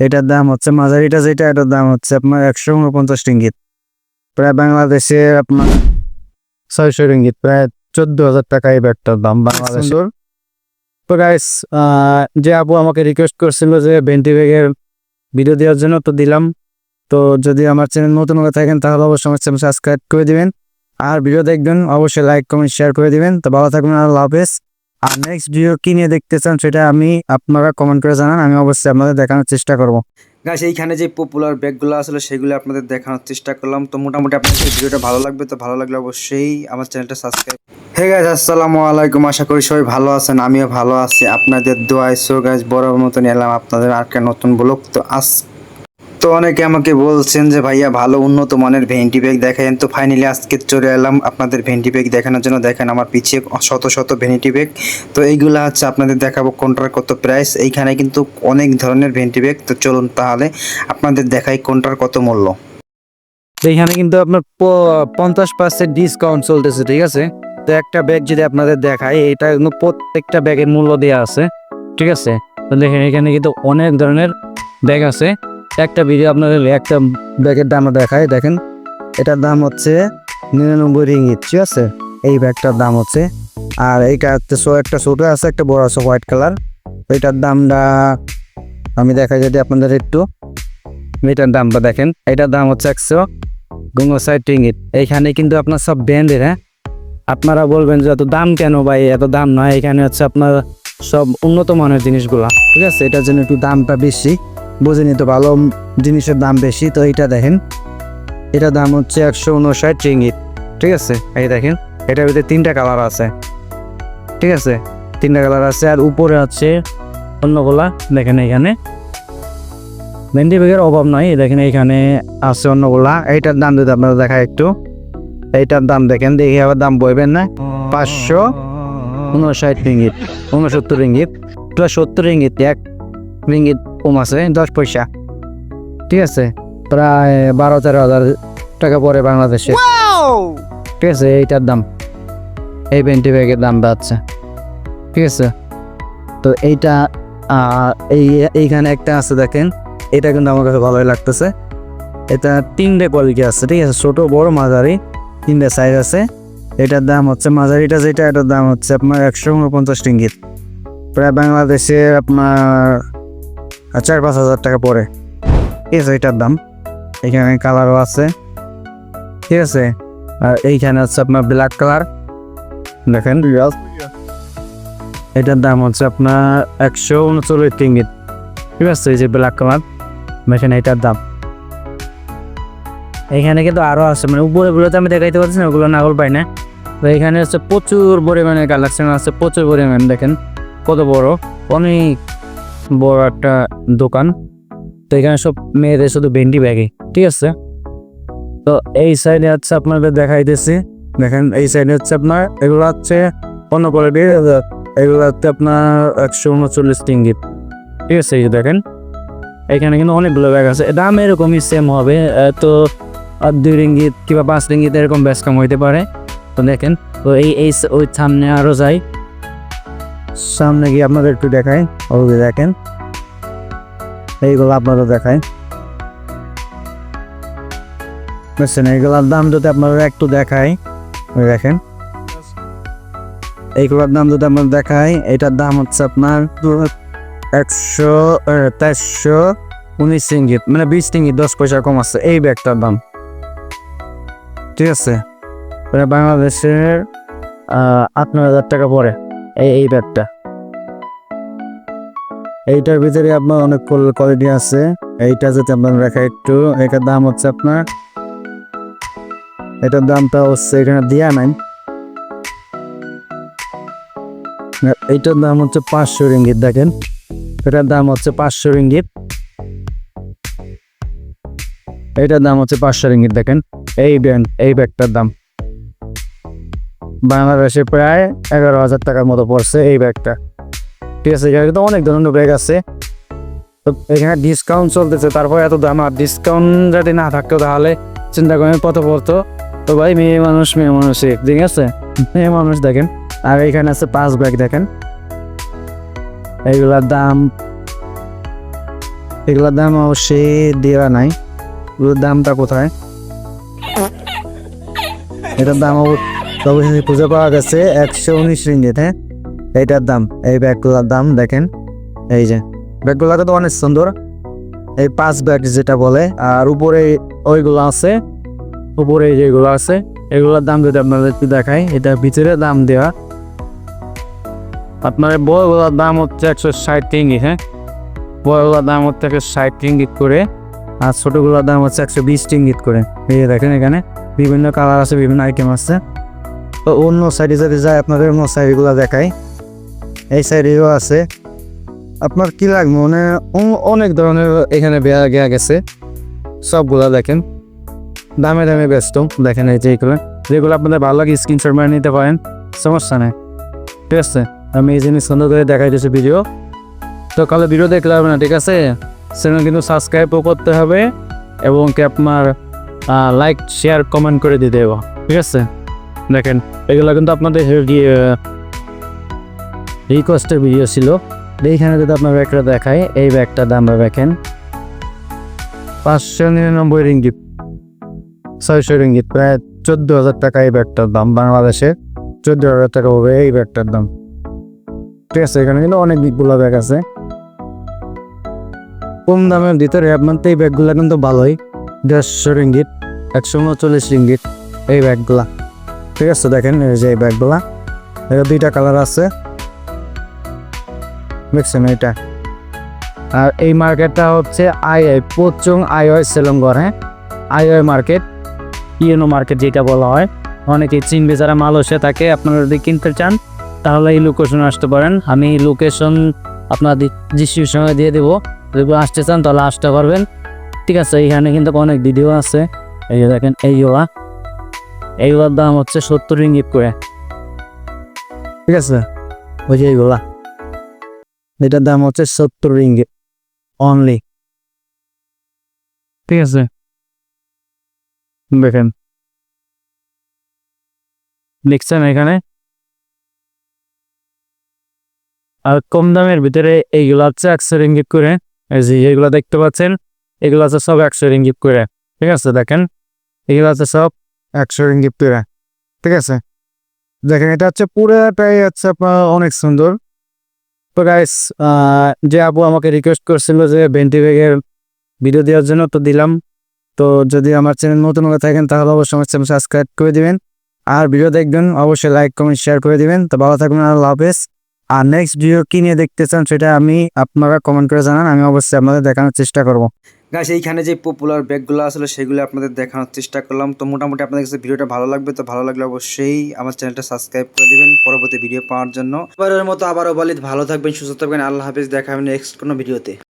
এটার দাম হচ্ছে মাঝারিটা যেটা এটার দাম হচ্ছে আপনার একশো উনপঞ্চাশ রিঙ্গিত। প্রায় বাংলাদেশে আপনার ছয়শো রিঙ্গিত প্রায় চোদ্দ হাজার টাকা এই ব্যাগটার দাম বাংলাদেশে। তো গাইস যে আপু আমাকে রিকোয়েস্ট করছিল যে ভেন্টি ব্যাগের ভিডিও দেওয়ার জন্য তো দিলাম। তো যদি আমার চ্যানেল নতুন হয়ে থাকেন তাহলে অবশ্যই আমার চ্যানেল সাবস্ক্রাইব করে দিবেন। আর ভিডিও দেখবেন অবশ্যই লাইক কমেন্ট শেয়ার করে দিবেন। তো ভালো থাকবেন আল্লাহ হাফেজ। আর নেক্সট ভিডিও কি নিয়ে দেখতে চান সেটা আমি আপনারা কমেন্ট করে জানান আমি অবশ্যই আপনাদের দেখানোর চেষ্টা করব। গাছ এইখানে যে পপুলার ব্যাগগুলো আসলে সেগুলো আপনাদের দেখানোর চেষ্টা করলাম। তো মোটামুটি আপনাদের ভিডিওটা ভালো লাগবে তো ভালো লাগলে অবশ্যই আমার চ্যানেলটা সাবস্ক্রাইব হে গাছ আসসালামু আলাইকুম। আশা করি সবাই ভালো আছেন আমিও ভালো আছি। আপনাদের দোয়াই সো গাছ বড় মতন এলাম আপনাদের আর নতুন ব্লগ তো আস তো অনেকে আমাকে বলছেন যে, ভাইয়া, ভালো উন্নত মানের ভেন্টি ব্যাগ দেখায়েন তো ফাইনালি আজকে চলে এলাম আপনাদের ভেন্টি ব্যাগ দেখানোর জন্য। দেখেন আমার পিছিয়ে শত শত ভেন্টি ব্যাগ। তো এইগুলো হচ্ছে আপনাদের দেখাবো কোনটার কত প্রাইস এইখানে কিন্তু অনেক ধরনের ভেন্টি ব্যাগ। তো চলুন তাহলে আপনাদের দেখাই কোনটার কত মূল্য। তো এখানে কিন্তু আপনার পঞ্চাশ পার্সেন্ট ডিসকাউন্ট চলতেছে, ঠিক আছে? তো একটা ব্যাগ যদি আপনাদের দেখায় এটা কিন্তু প্রত্যেকটা ব্যাগের মূল্য দেওয়া আছে, ঠিক আছে? তো দেখেন, এখানে কিন্তু অনেক ধরনের ব্যাগ আছে। একটা ভিডিও আপনাদের একটা ব্যাগের দাম দেখায় দেখেন। এটার দাম হচ্ছে নিরানব্বই রিঙ্গিত, ঠিক আছে? এই ব্যাগটার দাম হচ্ছে। আর এইটা একটা ছোটো আছে, একটা বড় আছে, হোয়াইট কালার। এটার দামটা আমি দেখাই যদি আপনাদের একটু। এটার দামটা দেখেন, এটার দাম হচ্ছে একশো গুঙ্গসাইড টিঙ্গিত এইখানে কিন্তু আপনার সব ব্র্যান্ডের হ্যাঁ? আপনারা বলবেন যে এত দাম কেন ভাই, এত দাম নয়, এখানে হচ্ছে আপনার সব উন্নত মানের জিনিসগুলো, ঠিক আছে? এটার জন্য একটু দামটা বেশি। বুঝে নিতে ভালো জিনিসের দাম বেশি, তো এইটা দেখেন। এটার দাম হচ্ছে একশো উনষাট রিঙ্গিত, ঠিক আছে? এই দেখেন, এটার ভিতরে তিনটা কালার আছে, ঠিক আছে? তিনটা কালার আছে, আর উপরে আছে অন্যগুলা দেখেন এখানে ভেন্ডি ব্যাগের অভাব নাই, দেখেন এখানে আছে অন্যগুলা এইটার দাম যদি আপনারা দেখায় একটু, এইটার দাম দেখেন, দেখি আবার দাম বইবেন না? পাঁচশো উনষাট রিঙ্গিত উনসত্তর রিঙ্গিত সত্তর রিঙ্গিত, এক রিঙ্গিত কম আছে দশ পয়সা। ঠিক আছে? প্রায় বারো তেরো হাজার টাকা পরে বাংলাদেশে। ঠিক আছে এইটার দাম। এই পেন্টি ব্যাগের দাম বাড়ছে। ঠিক আছে? তো এইটা এই এইখানে একটা আছে দেখেন। এটা কিন্তু আমার কাছে ভালোই লাগতেছে। এটা তিনটে কোয়ালিটি আছে ঠিক আছে? ছোটো বড় মাঝারি তিনটে সাইজ আছে। এটার দাম হচ্ছে মাঝারিটা যেটা এটার দাম হচ্ছে আপনার একশো উনপঞ্চাশ রিঙ্গিত প্রায় বাংলাদেশে আপনার চার পাঁচ হাজার টাকা ঠিক আছে এটার দাম, এখানে কালারও আছে। ঠিক আছে? আর এইখানে হচ্ছে আপনার ব্ল্যাক কালার দেখেন। এটার দাম হচ্ছে আপনার একশো উনচল্লিশ রিঙ্গিত ঠিক আছে? এই যে ব্ল্যাক কালার দেখেন এটার দাম। এখানে কিন্তু আরও আছে। মানে উপরে গুলোতে আমি দেখাইতে পারছি না, ওগুলো নাগল পাই না। তো এখানে হচ্ছে প্রচুর পরিমাণে কালেকশন আছে, প্রচুর পরিমাণ। দেখেন, কত বড়। অনেক বড় একটা দোকান। তো এখানে সব মেয়েদের শুধু ভেন্ডি ব্যাগে, ঠিক আছে? তো এই সাইডে হচ্ছে আপনাদের দেখাই দেখাইতেছি। দেখেন, এই সাইডে হচ্ছে আপনার, এগুলো হচ্ছে অন্য কোয়ালিটির এগুলো হচ্ছে আপনার একশো উনচল্লিশ টিঙ্গিত। ঠিক আছে, এই দেখেন, এখানে কিন্তু অনেকগুলো ব্যাগ আছে। দাম এরকমই সেম হবে তো দুই রিঙ্গিত কিংবা পাঁচ রিঙ্গিত এরকম বেশ কম হইতে পারে। তো দেখেন, তো এই এই, ওই সামনে আরও যাই। সামনে গিয়ে আপনাদের একটু দেখাই। ওই যে দেখেন। এইগুলো আপনারা দেখায় বুঝছেন, এইগুলোর দাম যদি আপনারা একটু ওই দেখেন। এইগুলোর দাম যদি আপনার দেখাই, এটার দাম হচ্ছে আপনার একশো চারশো উনিশ ইঙ্গিত মানে বিশ ইঙ্গিত দশ পয়সা কম আছে, এই ব্যাগটার দাম। ঠিক আছে? বাংলাদেশের আট নয় হাজার টাকা পড়ে। এই ব্যাগটা। এইটার ভিতরে আপনার অনেক কোয়ালিটি আছে। এইটা যদি আপনার দেখা একটু, এটার দাম হচ্ছে আপনার, এটার দামটা হচ্ছে এখানে দেয়া নাই। এইটার দাম হচ্ছে পাঁচশো রিঙ্গিত, দেখেন। এটার দাম হচ্ছে পাঁচশো রিঙ্গিত। এটার দাম হচ্ছে পাঁচশো রিঙ্গিত, দেখেন। এই ব্যান্ড এই ব্যাগটার দাম। বাংলাদেশে প্রায় এগারো হাজার টাকার মতো পড়ছে এই ব্যাগটা। ঠিক আছে, এখানে কিন্তু অনেক ধরনের ব্যাগ আছে। তো এখানে ডিসকাউন্ট চলতেছে, তারপর এত দাম, আর ডিসকাউন্ট যদি না থাকতো তাহলে চিন্তা করেন কত পড়তো। তো ভাই, মেয়ে মানুষ, মেয়ে মানুষই ঠিক আছে? মেয়ে মানুষ দেখেন, আর এখানে আছে পাঁচ ব্যাগ দেখেন। এইগুলার দাম, এগুলোর দাম অবশ্যই দেওয়া নাই। এগুলোর দামটা কোথায়? এটার দাম অব- অবশ্যই খুঁজে পাওয়া গেছে একশো উনিশ রিঙ্গিত হ্যাঁ? এইটার দাম, এই ব্যাগগুলোর দাম দেখেন। এই যে ব্যাগগুলো তো অনেক সুন্দর। এই পাঁচ ব্যাগ যেটা বলে, আর উপরে ওইগুলো আছে, উপরে যেগুলো আছে, এগুলোর দাম যদি আপনাদের একটু দেখাই, এটা ভিতরে দাম দেওয়া। আপনার বড়গুলোর দাম হচ্ছে একশো ষাট রিঙ্গিত হ্যাঁ? বড়গুলোর দাম হচ্ছে একশো ষাট রিঙ্গিত করে, আর ছোটোগুলোর দাম হচ্ছে একশো বিশ রিঙ্গিত করে। এই দেখেন এখানে, বিভিন্ন কালার আছে, বিভিন্ন আইটেম আছে। তো অন্য সাইডে যদি যায়, আপনাদের অন্য সাইডগুলো দেখায় এই সাইডেও আছে। আপনার কি লাগবে? মানে অনেক ধরনের এখানে বেয়া গেয়া গেছে। সবগুলা দেখেন। দামে দামে ব্যস্ত। দেখেন এই যে এইগুলো যেগুলো আপনাদের ভালো লাগে স্ক্রিনশট মারে নিতে পারেন। সমস্যা নেই। ঠিক আছে? আমি এই জিনিস সুন্দর করে দেখাই দিয়েছি ভিডিও তো কালো ভিডিও দেখলে হবে না, ঠিক আছে? চ্যানেল কিন্তু সাবস্ক্রাইবও করতে হবে এবং কি আপনার লাইক শেয়ার কমেন্ট করে দিতে হবে ঠিক আছে? দেখেন, এগুলো কিন্তু আপনাদের রিকোয়েস্টের ভিডিও ছিল। এইখানে যদি আপনার ব্যাগটা দেখায় এই ব্যাগটার দাম দেখেন, পাঁচশো নিরানব্বই রিঙ্গিত, ছয়শো রিঙ্গিত, প্রায় চোদ্দ হাজার টাকা এই ব্যাগটার দাম বাংলাদেশে। চোদ্দ হাজার টাকা হবে এই ব্যাগটার দাম। ঠিক আছে, এখানে কিন্তু অনেক বিপুল ব্যাগ আছে। কম দামের ভিতরে আপনার এই ব্যাগগুলো কিন্তু ভালোই। দেড়শো রিঙ্গিত, একশো উনচল্লিশ রিঙ্গিত এই ব্যাগগুলা। ঠিক আছে, দেখেন এই যে এই ব্যাগগুলা। এটা দুইটা কালার আছে। দেখছেন এটা আর এই মার্কেটটা হচ্ছে I I Puchong I I Selangor হ্যাঁ? আই ওয়াই মার্কেট ইয়েনো মার্কেট যেটা বলা হয়। অনেকে চিনবে, যারা মালয়েশিয়া থাকে, আপনারা যদি কিনতে চান, তাহলে এই লোকেশনে আসতে পারেন। আমি লোকেশন আপনাদের ডিসক্রিপশনে দিয়ে দেবো। যদি আসতে চান, তাহলে আসতে পারবেন। ঠিক আছে, এখানে কিন্তু অনেক ভিডিও আছে। এই দেখেন, এইগুলা। এইগুলোর দাম হচ্ছে সত্তর রিঙ্গিত করে। ঠিক আছে? ওই যে এইগুলা। এটার দাম হচ্ছে সত্তর রিঙ্গিত অনলি ঠিক আছে? দেখেন। দেখছেন এখানে? আর কম দামের ভিতরে এইগুলো হচ্ছে একশো রিঙ্গিত করে। এই যে এগুলো দেখতে পাচ্ছেন, এগুলো আছে সব একশো রিঙ্গিত করে। ঠিক আছে? দেখেন? এগুলো আছে সব একশো রিঙ্গিত করে। ঠিক আছে? দেখেন, এটা হচ্ছে পুরোটাই হচ্ছে আপনার অনেক সুন্দর। তো গাইস যে আপু আমাকে রিকোয়েস্ট করছিল যে বেন্টি ব্যাগের ভিডিও দেওয়ার জন্য তো দিলাম। তো যদি আমার চ্যানেল নতুন হয়ে থাকেন, তাহলে অবশ্যই আমার চ্যানেল সাবস্ক্রাইব করে দিবেন। আর ভিডিও দেখবেন, অবশ্যই লাইক কমেন্ট শেয়ার করে দিবেন। তো ভালো থাকবেন, আল্লাহ হাফেজ। আর নেক্সট ভিডিও কি নিয়ে দেখতে চান, সেটা আমি আপনারা কমেন্ট করে জানান, আমি অবশ্যই আপনাদের দেখানোর চেষ্টা করব। গাছ এইখানে যে পপুলার ব্যাগগুলো আসলে, সেগুলো আপনাদের দেখানোর চেষ্টা করলাম। তো মোটামুটি আপনাদের কাছে ভিডিওটা ভালো লাগবে, তো ভালো লাগলে অবশ্যই আমার চ্যানেলটা সাবস্ক্রাইব করে দিবেন পরবর্তী ভিডিও পাওয়ার জন্য। এবারের মতো আবারও বলি, ভালো থাকবেন, সুস্থ থাকবেন, আল্লাহ হাফিজ, দেখা হবে নেক্সট কোনো ভিডিওতে